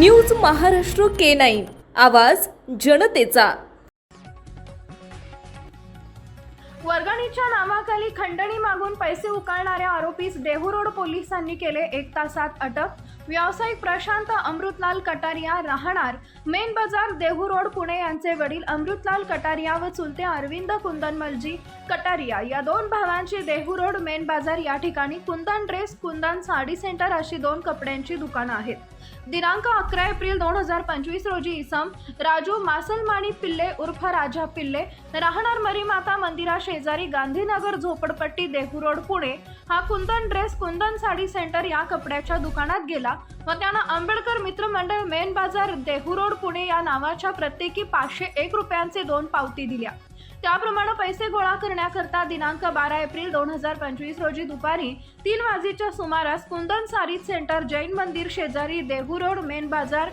News Maharashtra K nine. आवाज जनतेचा. वर्गणीच्या नावाखाली खंडणी मागून पैसे उकळणाऱ्या आरोपीस देहू रोड पोलिसांनी केले एक तासात अटक. व्यावसायिक प्रशांत अमृतलाल कटारिया राहणार. मेन बाजार देहू रोड पुणे यांचे वडील अमृतलाल कटारिया व चुलते अरविंद कुंदनमलजी कटारिया. या दोन भावांची देहू रोड मेन बाजार या ठिकाणी कुंदन ड्रेस कुंदन साडी सेंटर अशी दोन कपड्यांची दुकानं आहेत. दिनांक अकरा एप्रिल दोन हजार पंचवीस रोजी इसम राजू मासलमाणी पिल्ले उर्फ राजा पिल्ले राहणार मरीमाता मंदिरा शेजारी गांधीनगर झोपडपट्टी देहू रोड पुणे. हा कुंदन ड्रेस कुंदन साडी सेंटर या कपड्याच्या दुकानात गेला. व त्यांना आंबेडकर मित्र मंडळ मेन बाजार देहू रोड पुणे या नावाच्या प्रत्येकी पाचशे एक रुपयांचे दोन पावती दिल्या. त्याप्रमाणे पैसे गोळा करण्याकरता दिनांक बारा एप्रिल दोन हजार पंचवीस रोजी दुपारी तीन वाजेच्या सुमारास कुंदन सारी सेंटर जैन मंदिर शेजारी देहू रोड मेन बाजार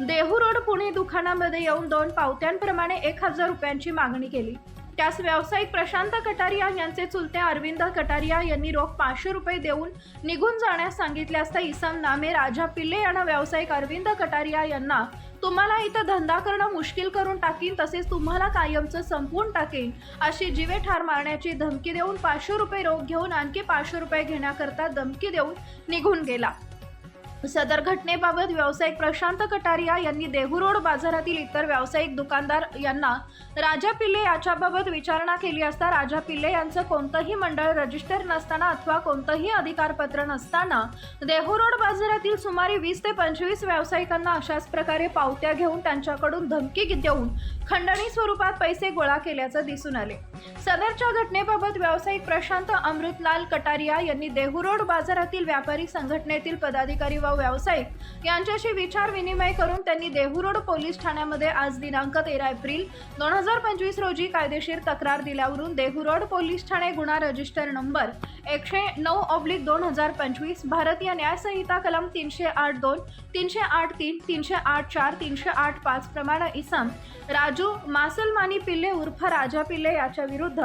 देहू रोड पुणे दुकानामध्ये येऊन दोन पावत्यांप्रमाणे एक हजार रुपयांची मागणी केली. त्यास व्यावसायिक प्रशांत कटारिया यांचे चुलते अरविंद कटारिया यांनी रोख पाचशे रुपये देऊन निघून जाण्यास सांगितले असता इसम नामे राजा पिल्ले यांना व्यावसायिक अरविंद कटारिया यांना तुम्हाला इथं धंदा करणं मुश्किल करून टाकीन तसेच तुम्हाला कायमचं संपवून टाकेन अशी जीवे ठार मारण्याची धमकी देऊन पाचशे रुपये रोख घेऊन आणखी पाचशे रुपये घेण्याकरता धमकी देऊन निघून गेला. सदर घटनेबाबत व्यावसायिक प्रशांत कटारिया यांनी देहू रोड बाजारातील इतर व्यावसायिक दुकानदार यांना राजा पिल्ले याच्याबाबत विचारणा केली असता राजा पिल्ले यांचं कोणतंही मंडळ रजिस्टर नसताना अथवा कोणतंही अधिकारपत्र नसताना देहू रोड बाजारातील सुमारे वीस ते पंचवीस व्यावसायिकांना अशाच प्रकारे पावत्या घेऊन त्यांच्याकडून धमकी देऊन खंडणी स्वरूपात पैसे गोळा केल्याचं दिसून आले. सदरच्या घटनेबाबत व्यावसायिक प्रशांत अमृतलाल कटारिया यांनी देहूरोड बाजारातील व्यापारी संघटनेतील पदाधिकारी व व्यावसायिक यांच्याशी विचार विनिमय करून त्यांनी देहूरोड पोलीस ठाण्यामध्ये आज दिनांक तेरा एप्रिल दोन हजार पंचवीस रोजी कायदेशीर तक्रार दिल्यावरून देहूरोड पोलीस ठाणे गुन्हा रजिस्टर नंबर एकशे नऊ ऑब्लिक दोन हजार पंचवीस भारतीय न्यायसंहिता कलम तीनशे आठ दोन तीनशे आठ तीन तीनशे आठ चार तीनशे आठ पाच प्रमाणे इसम राजू मासलमानी पिल्ले उर्फ राजा पिल्ले याच्या विरुद्ध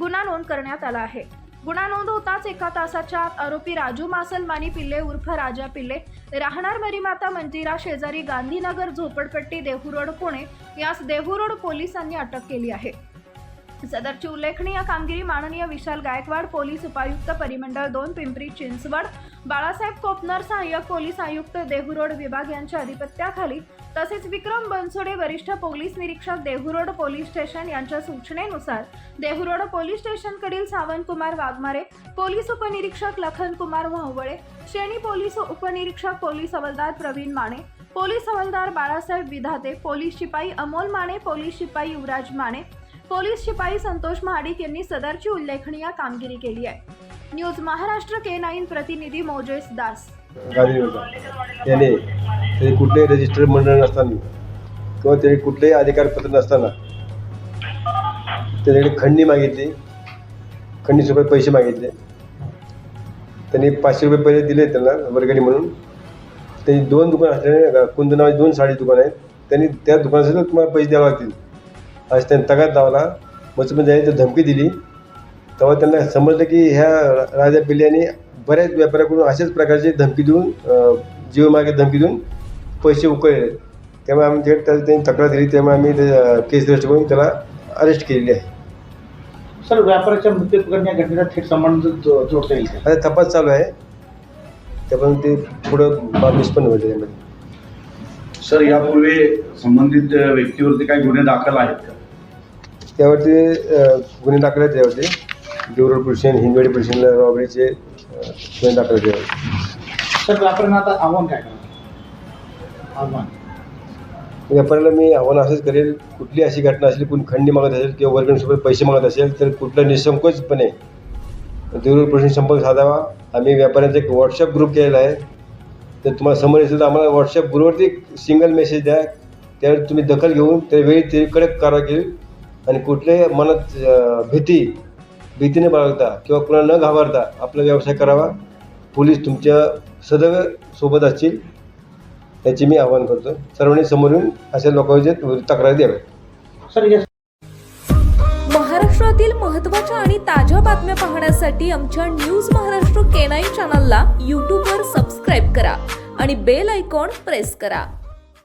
गुन्हा नोंद करण्यात आला आहे. गुन्हा नोंद होताच एका तासाच्या आत आरोपी राजू मासलमानी पिल्ले उर्फ राजा पिल्ले राहणार मरीमाता मंदिरा शेजारी गांधीनगर झोपडपट्टी देहू रोड पुणे यास देहूरोड पोलिसांनी अटक केली आहे. सदरची उल्लेखनीय कामगिरी माननीय विशाल गायकवाड पोलीस उपायुक्त परिमंडळ दोन पिंपरी चिंचवड बाळासाहेब कोपनर सहाय्यक पोलीस आयुक्त देहूरोड विभाग यांच्या अधिपत्याखाली तसेच विक्रम बनसोडे वरिष्ठ पोलीस निरीक्षक देहुरोड पोलीस स्टेशन यांच्या सूचनेनुसार देहुरोड पोलीस स्टेशनकडील सावंतकुमार वाघमारे पोलीस उपनिरीक्षक लखन कुमार वाहवळे शेणी पोलीस उपनिरीक्षक पोलीस हवालदार प्रवीण माने पोलीस हवालदार बाळासाहेब विधाते पोलीस शिपाई अमोल माने पोलीस शिपाई युवराज माने पोलीस शिपाई संतोष महाडिक यांनी सदरची उल्लेखनीय कामगिरी केली आहे. न्यूज महाराष्ट्र के नाईन प्रतिनिधी मोजेस दास. गांधीनगर याने ते कुठलेही रजिस्टर मंडळ नसताना किंवा त्याने कुठलेही अधिकारपत्र नसताना त्याच्याकडे खंडणी मागितली. खंडणीसोबत पैसे मागितले. त्यांनी पाचशे रुपये पहिले दिले त्यांना वर्गणी म्हणून. त्यांनी दोन दुकान असल्याने कुंद नावाची दोन साडी दुकान आहेत. त्यांनी त्या दुकानासाठी तुम्हाला पैसे द्यावे लागतील. आज त्यांनी तगात लावला. मग जाईल धमकी दिली तेव्हा त्यांना समजलं की ह्या राजा पिल्ल्याने बऱ्याच व्यापाऱ्याकडून अशाच प्रकारची धमकी देऊन जीवमागे धमकी देऊन पैसे उकळले. त्यामुळे आम्ही थेट त्याला त्यांनी तक्रार दिली त्यामुळे आम्ही ते केस रजिस्टर करून त्याला अरेस्ट केलेली आहे. सर व्यापाऱ्याच्या मृत्यू प्रकरणी या घटनेचा थेट संबंध जो- जोडता येईल का? आता तपास चालू आहे. त्यापर्यंत ते पुढं बाब निष्पन्न होईल त्याच्यामध्ये. सर यापूर्वी संबंधित व्यक्तीवरती काही गुन्हे दाखल आहेत का? त्यावरती अं, गुन्हे दाखल आहेत त्यावरती. Dehuroad police station Hindwadi police स्टेशनला रॉबरीचे अं, सर व्यापाऱ्यांना आता आव्हान काय करणार? आव्हान. व्यापाऱ्याला मी आव्हान असंच करेल कुठली अशी घटना असली कोणी खंडी मागत असेल किंवा वर्गणीसोबत पैसे मागत असेल तर कुठला निसंकोचपणे देऊळ प्रश्न संपर्क साधावा. आम्ही व्यापाऱ्यांचा एक व्हॉट्सअप ग्रुप केलेला आहे. तर तुम्हाला समोर असेल तर आम्हाला व्हॉट्सअप ग्रुपवरती सिंगल मेसेज द्या. त्यावेळी तुम्ही दखल घेऊन त्यावेळी ते कडक कारवाई केली. आणि कुठल्याही मनात भीती भीतीने बाळगता किंवा कुणाला न घाबरता आपला व्यवसाय करावा. पोलीस तुमच्या सदैव सोबत असतील याचे मी आवाहन करतो. सर्वांनी समोर येऊन अशा लोकांचे तक्रारी द्याव्या सर या महाराष्ट्रातील महत्त्वाच्या आणि ताज्या बातम्या पाहण्यासाठी आमच्या न्यूज महाराष्ट्र के नाईन चॅनलला यूट्यूबवर सबस्क्राईब करा आणि बेल आयकॉन प्रेस करा.